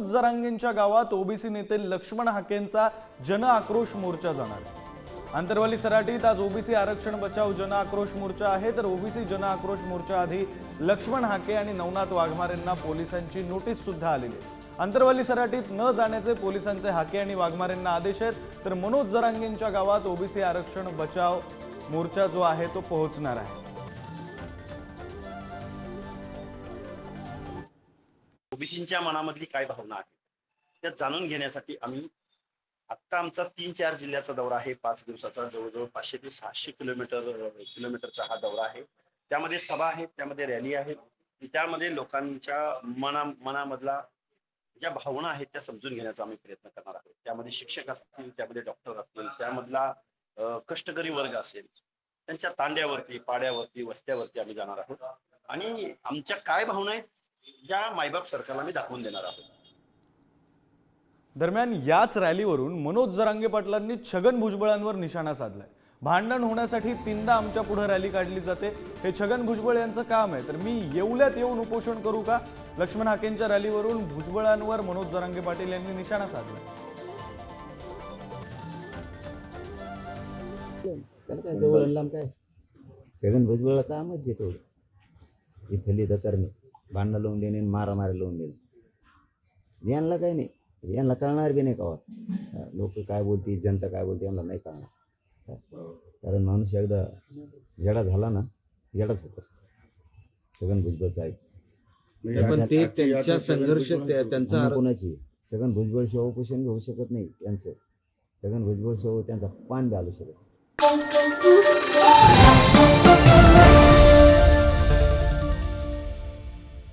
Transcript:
मनोज जरांगेंच्या गावात ओबीसी नेते लक्ष्मण हाकेंचा जन आक्रोश मोर्चा जाणार आंतरवाली सराटीत आज ओबीसी आरक्षण बचाव जन आक्रोश मोर्चा आहे. तर ओबीसी जन आक्रोश मोर्चा आधी लक्ष्मण हाके आणि नवनाथ वाघमारेंना पोलिसांची नोटीस सुद्धा आलेली आहे. आंतरवाली सराटीत न जाण्याचे पोलिसांचे हाके आणि वाघमारेंना आदेश आहेत. तर मनोज जरांगेंच्या गावात ओबीसी आरक्षण बचाव मोर्चा जो आहे तो पोहोचणार आहे. ओबीसींच्या मनामधली काय भावना आहे त्या जाणून घेण्यासाठी आम्ही आत्ता आमचा तीन चार जिल्ह्याचा दौरा आहे. पाच दिवसाचा जवळजवळ पाचशे ते सहाशे किलोमीटर किलोमीटरचा हा दौरा आहे. त्यामध्ये सभा आहे त्यामध्ये रॅली आहे त्यामध्ये लोकांच्या मना मनामधला ज्या भावना आहेत त्या समजून घेण्याचा आम्ही प्रयत्न करणार आहोत. त्यामध्ये शिक्षक असतील त्यामध्ये डॉक्टर असतील त्यामधला कष्टकरी वर्ग असेल त्यांच्या तांड्यावरती पाड्यावरती वस्त्यावरती आम्ही जाणार आहोत. आणि आमच्या काय भावना आहेत या मायबाप सरकारला मी दाखवून देणार आहोत. दरम्यान याच रॅलीवरून मनोज जरांगे पाटलांनी छगन भुजबळांवर निशाणा साधलाय. भांडण होण्यासाठी तीनदा आमच्या पुढे रॅली काढली जाते. हे छगन भुजबळ यांचं काम आहे. तर मी येवल्यात येऊन उपोषण करू का? लक्ष्मण हाकेंच्या रॅलीवरून भुजबळांवर मनोज जरांगे पाटील यांनी निशाणा काय छगन भुजबळला कामच तेवढं इथली तर करणे भांडणं लावून देणे मारा मारा लावून देणे. यांना काही नाही. यांना कळणार बी नाही का लोक काय बोलतील जनता काय बोलते यांना नाही कळणार. कारण माणूस एकदा येडा झाला ना येडाच होत छगन भुजबळचा आहे पण ते त्यांच्या संघर्ष त्या- त्यांचा कोणाची? छगन भुजबळ शिवाय उपोषण होऊ शकत नाही त्यांचं. छगन भुजबळ शिवाय त्यांचा पान आलू शकत